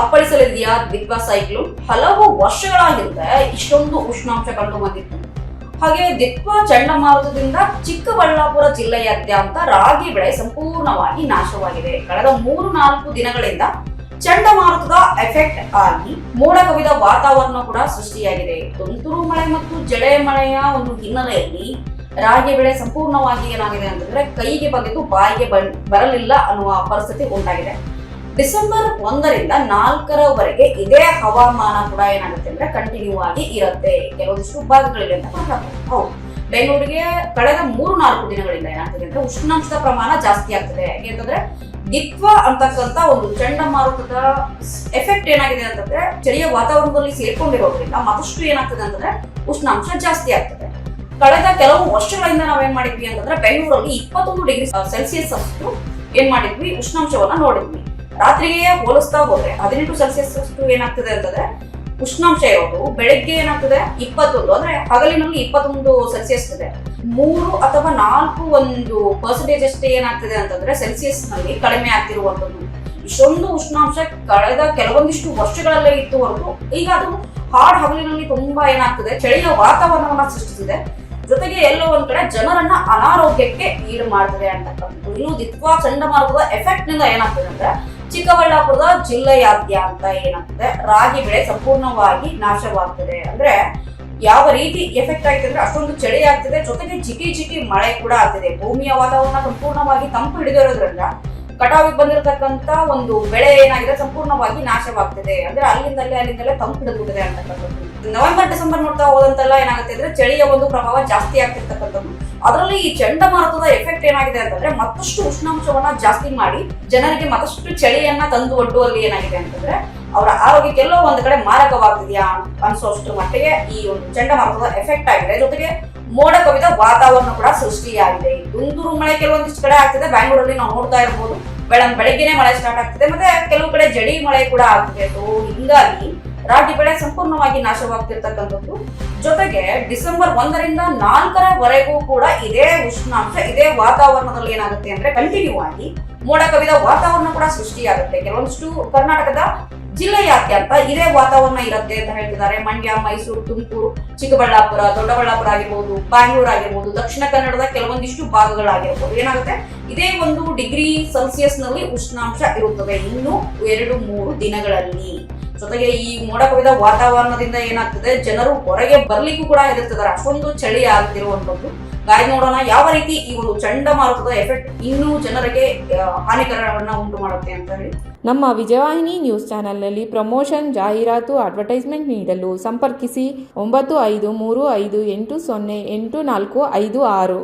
ಅಪ್ಪಳಿಸಲಿದೆಯಾ ದಿಗ್ವಾ cyclone ಹಲವು ವರ್ಷಗಳಾಗಿರುತ್ತೆ ಇಷ್ಟೊಂದು ಉಷ್ಣಾಂಶ ಕಂಡು ಬಂದಿತ್ತು ಹಾಗೆ ದಿಕ್ವಾ ಚಂಡಮಾರುತದಿಂದ ಚಿಕ್ಕಬಳ್ಳಾಪುರ ಜಿಲ್ಲೆಯಾದ್ಯಂತ ರಾಗಿ ಬೆಳೆ ಸಂಪೂರ್ಣವಾಗಿ ನಾಶವಾಗಿದೆ. ಕಳೆದ ಮೂರು ನಾಲ್ಕು ದಿನಗಳಿಂದ ಚಂಡಮಾರುತದ ಎಫೆಕ್ಟ್ ಆಗಿ ಮೋಡ ಕವಿದ ವಾತಾವರಣ ಕೂಡ ಸೃಷ್ಟಿಯಾಗಿದೆ. ತುಂತುರು ಮಳೆ ಮತ್ತು ಜಡೆ ಮಳೆಯ ಒಂದು ಹಿನ್ನೆಲೆಯಲ್ಲಿ ರಾಗಿ ಬೆಳೆ ಸಂಪೂರ್ಣವಾಗಿ ಏನಾಗಿದೆ ಅಂತಂದ್ರೆ ಕೈಗೆ ಬಂದಿದ್ದು ಬಾಯಿಗೆ ಬರಲಿಲ್ಲ ಅನ್ನುವ ಪರಿಸ್ಥಿತಿ ಉಂಟಾಗಿದೆ. ಡಿಸೆಂಬರ್ ಒಂದರಿಂದ ನಾಲ್ಕರವರೆಗೆ ಇದೇ ಹವಾಮಾನ ಕೂಡ ಏನಾಗುತ್ತೆ ಅಂದ್ರೆ ಕಂಟಿನ್ಯೂ ಆಗಿ ಇರುತ್ತೆ. ಕೆಲವೊಂದಿಷ್ಟು ಭಾಗಗಳಿದೆ ಅಂತ ಹೌದು. ಬೆಂಗಳೂರಿಗೆ ಕಳೆದ ಮೂರು ನಾಲ್ಕು ದಿನಗಳಿಂದ ಏನಾಗ್ತದೆ ಅಂದ್ರೆ ಉಷ್ಣಾಂಶದ ಪ್ರಮಾಣ ಜಾಸ್ತಿ ಆಗ್ತದೆ. ಯಾಕೆಂತಂದ್ರೆ ದಿಕ್ವ ಅಂತಕ್ಕಂತ ಒಂದು ಚಂಡಮಾರುತದ ಎಫೆಕ್ಟ್ ಏನಾಗಿದೆ ಅಂತಂದ್ರೆ ಚಳಿಯ ವಾತಾವರಣದಲ್ಲಿ ಸೇರ್ಕೊಂಡಿರೋದ್ರಿಂದ ಮತ್ತಷ್ಟು ಏನಾಗ್ತದೆ ಅಂತಂದ್ರೆ ಉಷ್ಣಾಂಶ ಜಾಸ್ತಿ ಆಗ್ತದೆ. ಕಳೆದ ಕೆಲವು ವರ್ಷಗಳಿಂದ ನಾವೇನ್ ಮಾಡಿದ್ವಿ ಅಂತಂದ್ರೆ ಬೆಂಗಳೂರಲ್ಲಿ ಇಪ್ಪತ್ತೊಂದು ಡಿಗ್ರಿ ಸೆಲ್ಸಿಯಸ್ ಅಷ್ಟು ಏನ್ ಮಾಡಿದ್ವಿ? ಉಷ್ಣಾಂಶವನ್ನ ನೋಡಿದ್ವಿ. ರಾತ್ರಿಗೆ ಹೋಲಿಸ್ತಾ ಹೋದ್ರೆ ಹದಿನೆಂಟು ಸೆಲ್ಸಿಯಸ್ ಅಷ್ಟು ಏನಾಗ್ತದೆ ಅಂತಂದ್ರೆ ಉಷ್ಣಾಂಶ ಇರೋದು, ಬೆಳಗ್ಗೆ ಏನಾಗ್ತದೆ? ಇಪ್ಪತ್ತೊಂದು. ಅಂದ್ರೆ ಹಗಲಿನಲ್ಲಿ ಇಪ್ಪತ್ತೊಂದು ಸೆಲ್ಸಿಯಸ್ ಇದೆ. ಮೂರು ಅಥವಾ ನಾಲ್ಕು ಒಂದು ಪರ್ಸೆಂಟೇಜ್ ಅಷ್ಟೇ ಏನಾಗ್ತದೆ ಅಂತಂದ್ರೆ ಸೆಲ್ಸಿಯಸ್ನಲ್ಲಿ ಕಡಿಮೆ ಆಗ್ತಿರುವಂತದ್ದು ಇಷ್ಟೊಂದು ಉಷ್ಣಾಂಶ ಕಳೆದ ಕೆಲವೊಂದಿಷ್ಟು ವರ್ಷಗಳಲ್ಲೇ ಇತ್ತು ಹೊರತು ಈಗ ಅದು ಹಾಡ್ ಹಗಲಿನಲ್ಲಿ ತುಂಬಾ ಏನಾಗ್ತದೆ? ಚಳಿಯ ವಾತಾವರಣವನ್ನ ಸೃಷ್ಟಿಸಿದೆ. ಜೊತೆಗೆ ಎಲ್ಲೋ ಒಂದ್ ಕಡೆ ಜನರನ್ನ ಅನಾರೋಗ್ಯಕ್ಕೆ ಈಡು ಮಾಡ್ತದೆ ಅಂತಕ್ಕಂಥದ್ದು. ಇನ್ನು ದಿತ್ವಾ ಚಂಡಮಾರುತದ ಎಫೆಕ್ಟ್ನಿಂದ ಏನಾಗ್ತದೆ ಅಂದ್ರೆ ಚಿಕ್ಕಬಳ್ಳಾಪುರದ ಜಿಲ್ಲೆಯಾದ್ಯಂತ ಏನಾಗ್ತದೆ ರಾಗಿ ಬೆಳೆ ಸಂಪೂರ್ಣವಾಗಿ ನಾಶವಾಗ್ತದೆ. ಅಂದ್ರೆ ಯಾವ ರೀತಿ ಎಫೆಕ್ಟ್ ಆಯ್ತು ಅಂದ್ರೆ ಅಷ್ಟೊಂದು ಚಳಿ ಆಗ್ತದೆ, ಜೊತೆಗೆ ಜಿಟಿ ಜಿಟಿ ಮಳೆ ಕೂಡ ಆಗ್ತದೆ. ಭೂಮಿಯ ವಾತಾವರಣ ಸಂಪೂರ್ಣವಾಗಿ ತಂಪು ಹಿಡಿದಿರೋದ್ರಿಂದ ಕಟಾವಿಗೆ ಬಂದಿರತಕ್ಕಂತ ಒಂದು ಬೆಳೆ ಏನಾಗಿದೆ ಸಂಪೂರ್ಣವಾಗಿ ನಾಶವಾಗ್ತದೆ. ಅಂದ್ರೆ ಅಲ್ಲಿಂದಲೇ ಅಲ್ಲಿಂದಲೇ ತಂಪು ಹಿಡಿದ್ಬಿಟ್ಟಿದೆ ಅಂತಕ್ಕಂಥದ್ದು. ನವೆಂಬರ್ ಡಿಸೆಂಬರ್ ನೋಡ್ತಾ ಹೋದಂತೆಲ್ಲ ಏನಾಗುತ್ತೆ ಅಂದ್ರೆ ಚಳಿಯ ಒಂದು ಪ್ರಭಾವ ಜಾಸ್ತಿ ಆಗ್ತಿರ್ತಕ್ಕಂಥದ್ದು. ಅದರಲ್ಲಿ ಈ ಚಂಡಮಾರುತದ ಎಫೆಕ್ಟ್ ಏನಾಗಿದೆ ಅಂತಂದ್ರೆ ಮತ್ತಷ್ಟು ಉಷ್ಣಾಂಶವನ್ನ ಜಾಸ್ತಿ ಮಾಡಿ ಜನರಿಗೆ ಮತ್ತಷ್ಟು ಚಳಿಯನ್ನ ತಂದು ಒಡ್ಡುವಲ್ಲಿ ಏನಾಗಿದೆ ಅಂತಂದ್ರೆ ಅವರ ಆರೋಗ್ಯಕ್ಕೆಲ್ಲೋ ಒಂದು ಕಡೆ ಮಾರಕವಾಗ್ತಿದ್ಯಾ ಅನ್ಸೋಷ್ಟು ಮಟ್ಟಿಗೆ ಈ ಒಂದು ಚಂಡಮಾರುತದ ಎಫೆಕ್ಟ್ ಆಗಿದೆ. ಜೊತೆಗೆ ಮೋಡ ಕವಿದ ವಾತಾವರಣ ಕೂಡ ಸೃಷ್ಟಿಯಾಗಿದೆ. ತುಂತುರು ಮಳೆ ಕೆಲವೊಂದಿಷ್ಟು ಕಡೆ ಆಗ್ತಿದೆ. ಬ್ಯಾಂಗ್ಳೂರಲ್ಲಿ ನಾವು ನೋಡ್ತಾ ಇರ್ಬೋದು. ಬೆಳಗ್ಗೆ ಬೆಳಗ್ಗೆನೆ ಮಳೆ ಸ್ಟಾರ್ಟ್ ಆಗ್ತಿದೆ. ಮತ್ತೆ ಕೆಲವು ಕಡೆ ಜಡಿ ಮಳೆ ಕೂಡ ಆಗ್ತಿದೆ. ಸೊ ಹಿಂಗಾಗಿ ರಾಗಿ ಬೆಳೆ ಸಂಪೂರ್ಣವಾಗಿ ನಾಶವಾಗ್ತಿರ್ತಕ್ಕಂಥದ್ದು. ಜೊತೆಗೆ ಡಿಸೆಂಬರ್ ಒಂದರಿಂದ ನಾಲ್ಕರವರೆಗೂ ಕೂಡ ಇದೇ ಉಷ್ಣಾಂಶ, ಇದೇ ವಾತಾವರಣದಲ್ಲಿ ಏನಾಗುತ್ತೆ ಅಂದ್ರೆ ಕಂಟಿನ್ಯೂ ಆಗಿ ಮೋಡ ಕವಿದ ವಾತಾವರಣ ಕೂಡ ಸೃಷ್ಟಿಯಾಗುತ್ತೆ. ಕೆಲವೊಂದಿಷ್ಟು ಕರ್ನಾಟಕದ ಜಿಲ್ಲೆಯಾದ್ಯಂತ ಇದೇ ವಾತಾವರಣ ಇರುತ್ತೆ ಅಂತ ಹೇಳ್ತಿದ್ದಾರೆ. ಮಂಡ್ಯ, ಮೈಸೂರು, ತುಮಕೂರು, ಚಿಕ್ಕಬಳ್ಳಾಪುರ, ದೊಡ್ಡಬಳ್ಳಾಪುರ ಆಗಿರ್ಬೋದು ಬ್ಯಾಂಗ್ಳೂರ್ ಆಗಿರ್ಬೋದು, ದಕ್ಷಿಣ ಕನ್ನಡದ ಕೆಲವೊಂದಿಷ್ಟು ಭಾಗಗಳಾಗಿರ್ಬೋದು. ಏನಾಗುತ್ತೆ? ಇದೇ ಒಂದು ಡಿಗ್ರಿ ಸೆಲ್ಸಿಯಸ್ನಲ್ಲಿ ಉಷ್ಣಾಂಶ ಇರುತ್ತದೆ ಇನ್ನು ಎರಡು, ಮೂರು ದಿನಗಳಲ್ಲಿ. ಜೊತೆಗೆ ಈ ಮೋಡ ಕವಿದ ವಾತಾವರಣದಿಂದ ಏನಾಗ್ತದೆ, ಜನರು ಹೊರಗೆ ಬರ್ಲಿಕ್ಕೂ ಕೂಡ ಹೆದರ್ತಿದ್ದಾರೆ. ಅಷ್ಟೊಂದು ಚಳಿ ಆಗ್ತಿರುವಂತದ್ದು ಗಾಳಿ ನೋಡೋಣ, ಯಾವ ರೀತಿ ಈ ಒಂದು ಚಂಡಮಾರುತದ ಎಫೆಕ್ಟ್ ಇನ್ನೂ ಜನರಿಗೆ ಹಾನಿಕರವನ್ನ ಉಂಟು ಮಾಡುತ್ತೆ ಅಂತ ಹೇಳಿ. ನಮ್ಮ ವಿಜಯವಾಹಿನಿ ನ್ಯೂಸ್ ಚಾನೆಲ್ನಲ್ಲಿ ಪ್ರಮೋಷನ್, ಜಾಹೀರಾತು, ಅಡ್ವರ್ಟೈಸ್ಮೆಂಟ್ ನೀಡಲು ಸಂಪರ್ಕಿಸಿ ಒಂಬತ್ತು ಐದು ಮೂರು ಐದು ಎಂಟು ಸೊನ್ನೆ ಎಂಟು ನಾಲ್ಕು ಐದು ಆರು.